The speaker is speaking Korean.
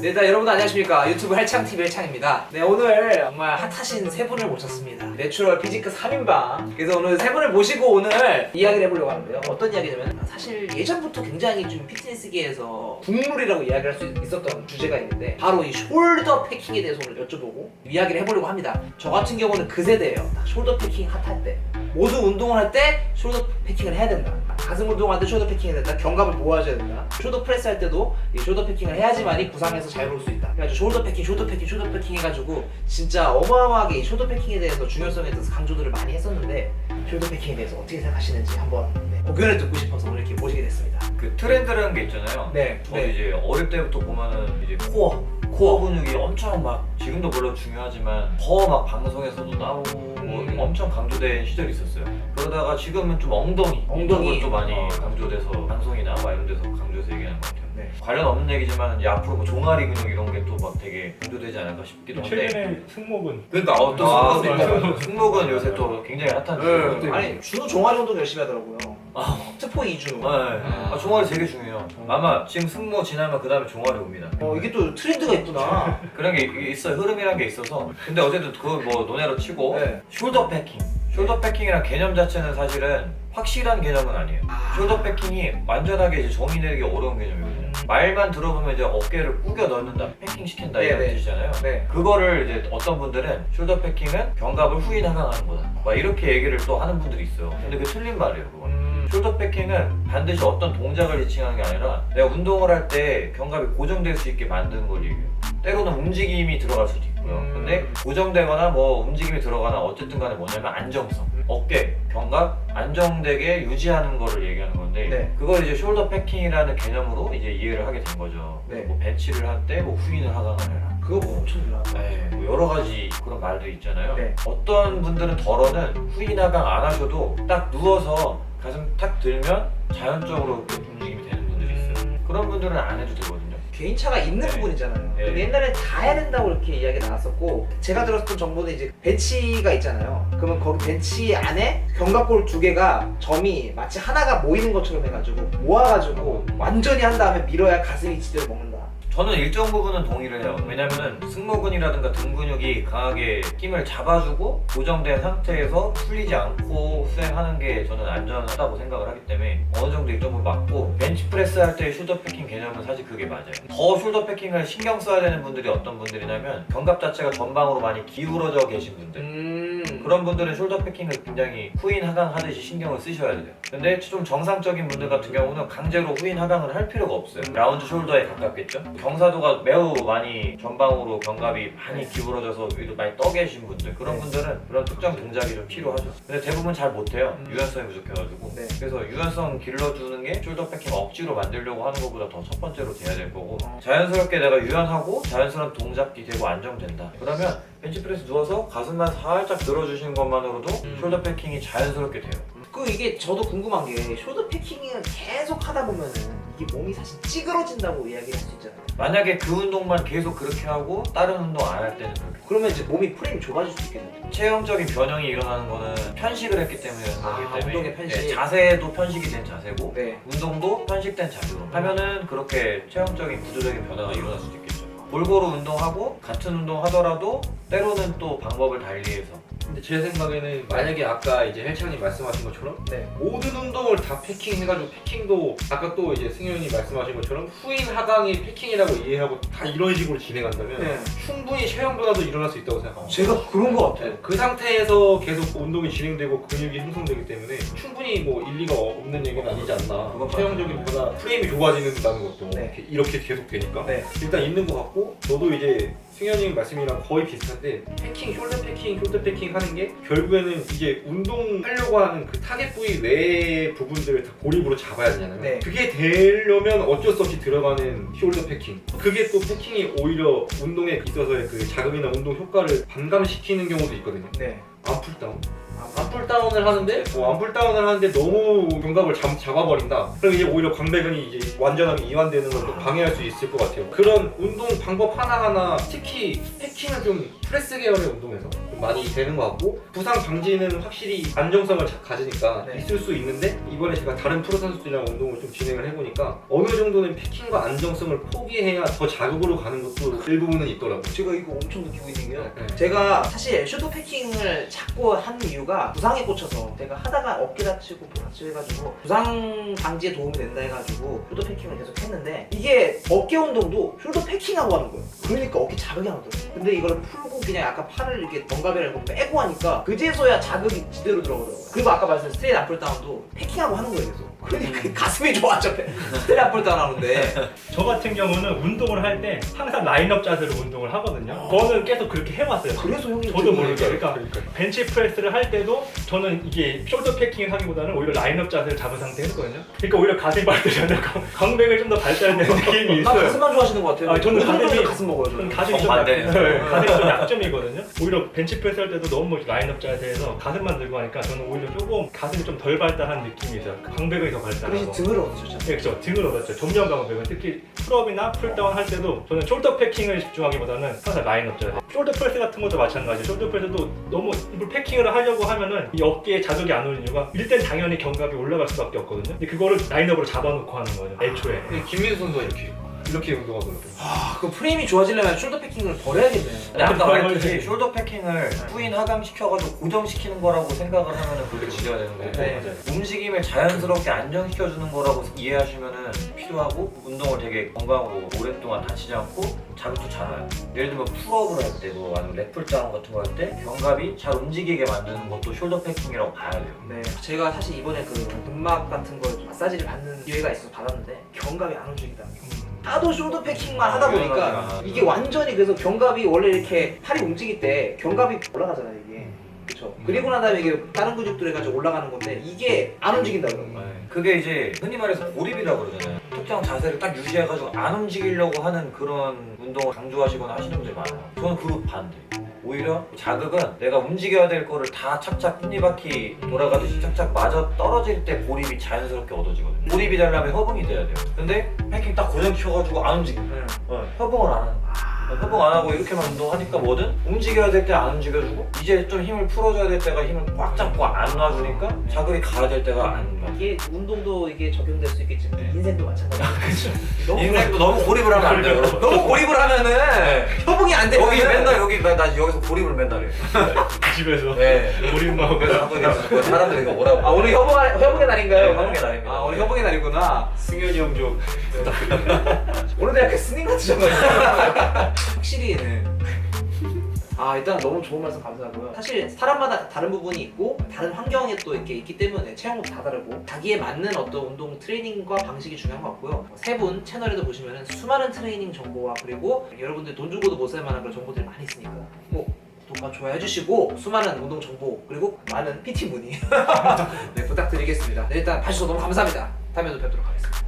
네, 일단 여러분 안녕하십니까? 유튜브 헬창TV 헬창입니다. 네 오늘 정말 핫하신 세 분을 모셨습니다. 내추럴 피지크 3인방. 그래서 오늘 세 분을 모시고 오늘 이야기를 해보려고 하는데요. 어떤 이야기냐면 사실 예전부터 굉장히 좀 피트니스계에서 국룰이라고 이야기를 할수 있었던 주제가 있는데 바로 이 숄더 패킹에 대해서 오늘 여쭤보고 이야기를 해보려고 합니다. 저 같은 경우는 그 세대예요. 딱 숄더 패킹 핫할 때. 모든 운동을 할 때 숄더 패킹을 해야 된다 가슴 운동할 때 숄더 패킹 해야 된다. 견갑을 보호해줘야 된다. 숄더 프레스 할 때도 이 숄더 패킹을 해야지만이 구상에서 잘 볼 수 있다. 그래가지고 숄더 패킹 숄더 패킹 숄더 패킹 해가지고 진짜 어마어마하게 이 숄더 패킹에 대해서 중요성에 대해서 강조들을 많이 했었는데 숄더 패킹에 대해서 어떻게 생각하시는지 한번 네, 의견을 듣고 싶어서 오늘 이렇게 모시게 됐습니다 그 트렌드라는 게 있잖아요. 네, 저도 네. 이제 어릴 때부터 보면은 이제 코어, 코어 근육이 엄청 막 지금도 물론 중요하지만 더 막 방송에서도 나오고 뭐 음. 엄청 강조된 시절이 있었어요. 그러다가 지금은 좀 엉덩이, 엉덩이. 좀 많이 어. 강조돼서 방송이나 막 이런 데서 강조해서 얘기하는 것 같아요. 네. 관련 없는 얘기지만 이제 앞으로 뭐 종아리 근육 이런 게 또 막 되게 강조되지 않을까 싶기도 한데. 최근에 승모근 그러니까 어, 또 아, 승모근. 승모근 요새 또 굉장히 핫한 네. 주제예요. 아니 준호 종아리 운동 열심히 하더라고요 아. 스포 이준호 네. 아, 종아리 되게 중요해요. 아마 지금 승모 지나면 그 다음에 종아리 옵니다. 어 이게 또 트렌드가 있구나 그런 게 이- 있어요. 흐름이란 게 있어서. 근데 어쨌든 그거 뭐 논외로 치고 네. 숄더 패킹. 숄더 패킹이란 개념 자체는 사실은 확실한 개념은 아니에요. 아. 숄더 패킹이 완전하게 이제 정의 내리기 어려운 개념이거든요. 음. 말만 들어보면 이제 어깨를 꾸겨 넣는다, 패킹 시킨다 이런 네, 네. 뜻이잖아요. 네. 그거를 이제 어떤 분들은 숄더 패킹은 견갑을 후인 하강하는 거다. 막 이렇게 얘기를 또 하는 분들이 있어요. 근데 그게 틀린 말이에요, 그거는. 음. 숄더 패킹은 반드시 어떤 동작을 지칭하는 게 아니라 내가 운동을 할 때 견갑이 고정될 수 있게 만드는 걸 얘기해요. 때로는 움직임이 들어갈 수도 있고요. 음. 근데 고정되거나 뭐 움직임이 들어가나 어쨌든 간에 뭐냐면 안정성. 어깨, 견갑 안정되게 유지하는 거를 얘기하는 건데 네. 그걸 이제 숄더 패킹이라는 개념으로 이제 이해를 하게 된 거죠. 네. 뭐 벤치를 할 때 뭐 후인을 하강을 해라. 그거 뭐 엄청 유명하다 네, 뭐 여러 가지 그런 말들이 있잖아요. 네. 어떤 분들은 덜어는 후인 하강 안 하셔도 딱 누워서 가슴 탁 들면 자연적으로 이렇게 움직임이 되는 분들이 있어요. 그런 분들은 안 해도 되거든요. 개인차가 있는 네. 부분이잖아요. 네. 근데 옛날에 다 해야 된다고 이렇게 이야기 나왔었고 제가 들었던 정보는 이제 벤치가 있잖아요. 그러면 거기 벤치 안에 견갑골 두 개가 점이 마치 하나가 모이는 것처럼 해가지고 모아가지고 완전히 한 다음에 밀어야 가슴이 지대로 먹는다. 저는 일정 부분은 동의를 해요. 왜냐면은 승모근이라든가 등 근육이 강하게 힘을 잡아주고 고정된 상태에서 풀리지 않고 수행하는 게 저는 안전하다고 생각을 하기 때문에 어느 정도 일정 부분 맞고 벤치프레스 할 때 숄더 패킹 개념은 사실 그게 맞아요. 더 숄더 패킹을 신경 써야 되는 분들이 어떤 분들이냐면 견갑 자체가 전방으로 많이 기울어져 계신 분들. 음. 그런 분들은 숄더 패킹을 굉장히 후인 하강 하듯이 신경을 쓰셔야 돼요. 근데 좀 정상적인 분들 같은 경우는 강제로 후인 하강을 할 필요가 없어요. 라운드 숄더에 가깝겠죠. 경사도가 매우 많이 전방으로 견갑이 많이 기울어져서 위로 많이 떠 계신 분들 그런 네. 분들은 그런 특정 동작이 좀 필요하죠. 근데 대부분 잘 못해요. 음. 유연성이 부족해가지고. 네. 그래서 유연성 길러주는 게 숄더 패킹 억지로 만들려고 하는 것보다 더 첫 번째로 돼야 될 거고 어. 자연스럽게 내가 유연하고 자연스러운 동작이 되고 안정된다. 그러면 벤치프레스 누워서 가슴만 살짝 들어주시는 것만으로도 음. 숄더 패킹이 자연스럽게 돼요. 그 이게 저도 궁금한 게 숄더 패킹을 계속 하다 보면은 이게 몸이 사실 찌그러진다고 이야기를 할수 있잖아요. 만약에 그 운동만 계속 그렇게 하고 다른 운동 안 할 때는 그렇게 그러면 이제 몸이 프레임이 좁아질 수 있겠네요. 체형적인 변형이 일어나는 거는 편식을 했기 때문에 아, 때문에 운동의 편식. 네, 자세도 편식이 된 자세고 네. 운동도 편식된 자세로 하면은 그렇게 체형적인 구조적인 변화가 일어날 수도 있겠죠. 골고루 운동하고 같은 운동 하더라도 때로는 또 방법을 달리해서 근데 제 생각에는 만약에 아까 이제 헬창님 말씀하신 것처럼 네. 모든 운동을 다 패킹해가지고 패킹도 아까 또 이제 승현이 말씀하신 것처럼 후인 하강이 패킹이라고 이해하고 다 이런 식으로 진행한다면 네. 충분히 체형 변화도 일어날 수 있다고 생각합니다. 제가 그런 거 같아요. 네, 그 상태에서 계속 운동이 진행되고 근육이 형성되기 때문에 충분히 뭐 일리가 없는 얘기는 아니지 않나. 그건 체형적인 변화, 프레임이 좁아지는다는 것도 네. 이렇게, 계속 되니까 네. 일단 있는 것 같고 저도 이제 승현님 말씀이랑 거의 비슷한데 패킹, 숄더 패킹, 숄더 패킹 하는 게 결국에는 이제 운동하려고 하는 그 타겟 부위 외의 부분들을 다 고립으로 잡아야 되잖아요. 네. 그게 되려면 어쩔 수 없이 들어가는 숄더 패킹. 그게 또 패킹이 오히려 운동에 있어서의 그 자극이나 운동 효과를 반감시키는 경우도 있거든요. 네. 암풀다운. 암풀다운을 하는데 뭐 암풀다운을 하는데 너무 잡, 잡아버린다. 그럼 이제 오히려 광배근이 이제 완전하게 이완되는 걸 또 방해할 수 있을 것 같아요. 그런 운동 방법 하나하나 특히 패킹을 좀 프레스 계열의 운동에서 좀 많이 되는 것 같고 부상 방지는 확실히 안정성을 자- 가지니까 네. 있을 수 있는데 이번에 제가 다른 프로 선수들이랑 운동을 좀 진행을 해보니까 어느 정도는 패킹과 안정성을 포기해야 더 자극으로 가는 것도 일부분은 있더라고요. 제가 이거 엄청 느끼고 있는 게요. 네. 제가 사실 슈도 패킹을 자꾸 한 이유가 부상에 꽂혀서 제가 하다가 어깨 다치고 뭐 다치고 해가지고 부상 방지에 도움이 된다 해가지고 슈도 패킹을 계속 했는데 이게 어깨 운동도 슈도 패킹하고 하는 거예요. 그러니까 어깨 자극이 안 오더라고요. 근데 이거를 풀고 그냥 약간 팔을 이렇게 덩가 베를 이렇게 빼고 하니까 그제서야 자극이 제대로 들어오더라고요. 그리고 아까 말씀드린 스트레이트 안풀다운도 패킹하고 하는 거예요 계속. 그러니까 가슴이 좋아져. 스트레이트 안풀다운 하는데 저 같은 경우는 운동을 할 때 항상 라인업 자세로 운동을 하거든요. 저는 계속 그렇게 해왔어요. 그래서 형님 저도 모르게 그러니까 그러니까. 벤치 프레스를 할 때도 저는 이게 숄더 패킹을 하기보다는 오히려 라인업 자세를 잡은 상태 했거든요. 그러니까 오히려 가슴이 발달이 안 되고 강백을 좀더 발달되는 느낌이 나 있어요. 가슴만 좋아하시는 것 같아요. 아, 저는 가슴이- 가슴 먹어요. 저는 저는. 가슴이 좀 정반대. 약, 네, 가슴이 좀 약점이거든요. 오히려 벤치 프레스 할 때도 너무 라인업 자세에서 가슴만 들고 하니까 저는 오히려 조금 가슴이 좀 덜 발달한 느낌이 있어요. 강백이 더 그래서 발달하고. 등을 얻으셨잖아요. 네, 그렇죠. 등을 얻었죠. 정면 강백은 특히 풀업이나 풀다운 할 때도 저는 숄더 패킹을 집중하기보다는 항상 라인업 자세. 숄더 프레스 같은 것도 마찬가지. 숄더 프레스도 너무 이걸 패킹을 하려고 하면은 이 어깨에 자극이 안 오는 이유가 일단 당연히 견갑이 올라갈 수밖에 없거든요. 근데 그거를 라인업으로 잡아놓고 하는 거예요. 애초에. 네, 김민수 선수가 이렇게 이렇게 운동하더라고요. 아, 그 프레임이 좋아지려면 숄더 패킹을 더 해야겠네. 근데 아까 말했듯이 숄더 패킹을 후인 하강 시켜가지고 고정시키는 거라고 생각을 하면은 그렇게 문제가 되는 거고 네. 움직임을 자연스럽게 안정시켜주는 거라고 이해하시면은 필요하고 운동을 되게 건강으로 오랫동안 다치지 않고 자극도 잘 와요. 예를 들면 풀업을 할 때도 아니면 랩풀다운 같은 거 할 때 견갑이 잘 움직이게 만드는 것도 숄더 패킹이라고 봐야 돼요. 네, 제가 사실 이번에 그 근막 같은 걸 마사지를 받는 기회가 있어서 받았는데 견갑이 안 움직이더라고요. 하도 숄더 패킹만 하다 보니까 유연하지가 이게 완전히 그래서 견갑이 원래 이렇게 팔이 움직일 때 견갑이 올라가잖아요 이게. 그렇죠. 그리고 난 다음에 이게 다른 근육들에 가지고 올라가는 건데 이게 안 움직인다고요. 네. 그게 이제 흔히 말해서 고립이라고 그러잖아요. 특정 자세를 딱 유지해가지고 안 움직이려고 하는 그런 운동을 강조하시거나 하시는 분들이 많아요. 저는 그 반대. 오히려 자극은 내가 움직여야 될 거를 다 착착 톱니바퀴 돌아가듯이 착착 맞아 떨어질 때 고립이 자연스럽게 얻어지거든요. 고립이 되려면 협응이 돼야 돼요. 근데 패킹 딱 고정시켜가지고 안 움직여. 네. 협응을 안 하는 거야. 협응 안 하고 이렇게만 운동하니까 뭐든 움직여야 될 때 안 움직여주고 이제 좀 힘을 풀어줘야 될 때가 힘을 꽉 잡고 안 놔주니까 자극이 가야 될 때가 안 가. 이게 운동도 이게 적용될 수 있겠지만 인생도 마찬가지예요. 너무 인생도 너무 고립을 하면 안 돼요. 너무 고립을 하면은 협응이 안 되면 여기 맨날 여기 나, 나 여기서 고립을 맨날 해. 집에서 네. 우리만 하고 그래서 한번 이제 사람들이 이거 뭐라고? 아 오늘 협응 협응의 날인가요? 네, 협응의 날입니다. 아 오늘 협응의 날이구나. 승현이 형 좀. 오늘도 약간 스님 같으셔가지고 확실히는 아 일단 너무 좋은 말씀 감사하고요. 사실 사람마다 다른 부분이 있고 다른 환경에 또 이렇게 있기 때문에 체형도 다 다르고 자기에 맞는 어떤 운동 트레이닝과 방식이 중요한 것 같고요. 세 분 채널에도 보시면은 수많은 트레이닝 정보와 그리고 여러분들 돈 주고도 못 살 만한 그런 정보들이 많이 있으니까 꼭 구독과 좋아요 해주시고 수많은 운동 정보 그리고 많은 PT 문의 네, 부탁드리겠습니다. 네, 일단 봐주셔서 너무 감사합니다. 다음에도 뵙도록 하겠습니다